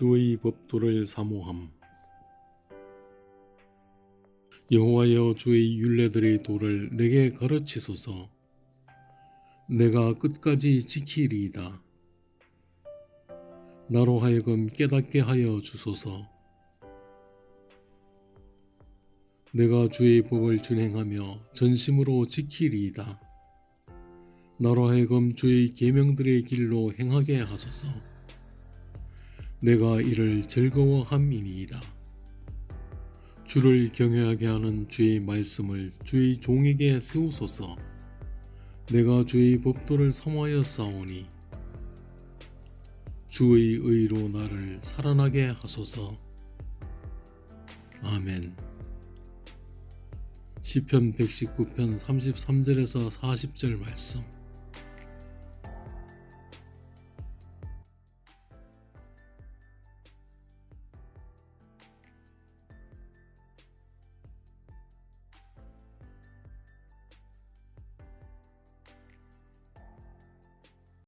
주의 법도를 사모함. 여호와여 주의 율례들의 도를 내게 가르치소서. 내가 끝까지 지키리이다. 나로 하여금 깨닫게 하여 주소서. 내가 주의 법을 준행하며 전심으로 지키리이다. 나로 하여금 주의 계명들의 길로 행하게 하소서. 내가 이를 즐거워함이니이다. 주를 경외하게 하는 주의 말씀을 주의 종에게 세우소서. 내가 주의 법도를 사모하여 싸우니 주의 의로 나를 살아나게 하소서. 아멘. 시편 119편 33절에서 40절 말씀.